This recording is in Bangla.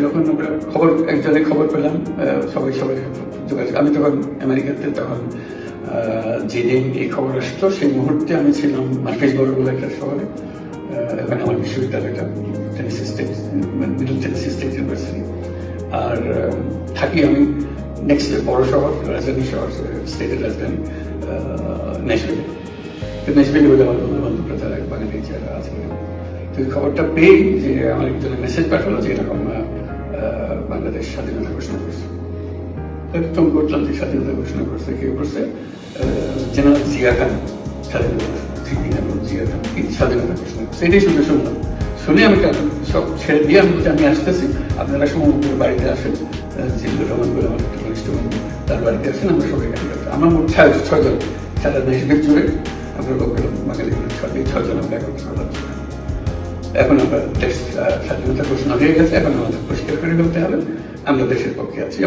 যখন আমরা খবর, একজনে খবর পেলাম সবাই সবাই যোগাযোগ আমি তখন আমেরিকাতে তখন যেদিন এই খবর আসতো সেই মুহূর্তে আমি ছিলাম মার্ফিসবর্গ বলে একটা শহরে ওখানে আমার বিশ্ববিদ্যালয়টা মিডল টেনেসি ইউনিভার্সিটি আর থাকি আমি নেক্সট বড় শহর, রাজধানী শহর স্টেটের রাজধানী ন্যাশনাল তো ন্যাশনালি বলে আমার বন্ধু বান্ধবরা যারা বাঙালি যারা আছে। তো খবরটা পেয়ে যে আমার একজনের মেসেজ পাঠালো যে এরকম বাংলাদেশ স্বাধীনতা ঘোষণা করছে। একদম করলাম স্বাধীনতা ঘোষণা করছে কেউ করছে? জেনারেল জিয়া খান স্বাধীনতা জিয়া খান স্বাধীনতা ঘোষণা করছে? এটাই শুনে শুনলাম। শুনে আমি সব ছেড়ে দিয়ে আমি আমি আসতেছি। আপনারা সময় করে বাড়িতে আসেন। জিল্লুর রহমান বলে আমার একটা ঘনিষ্ঠ বন্ধু, তার বাড়িতে আসেন, আমরা সবাই গেলাম। আমার মোট ছয়, ছয়জন, সারা দেশের জুড়ে আমরা লোক গেলাম বাঙালি ছয় ছয়জন আমরা এখন আমরা স্বাধীনতা ঘোষণা হয়ে গেছে, এখন আমাদের পরিষ্কার করে ফেলতে হবে। আমরা দেশের পক্ষে আছি।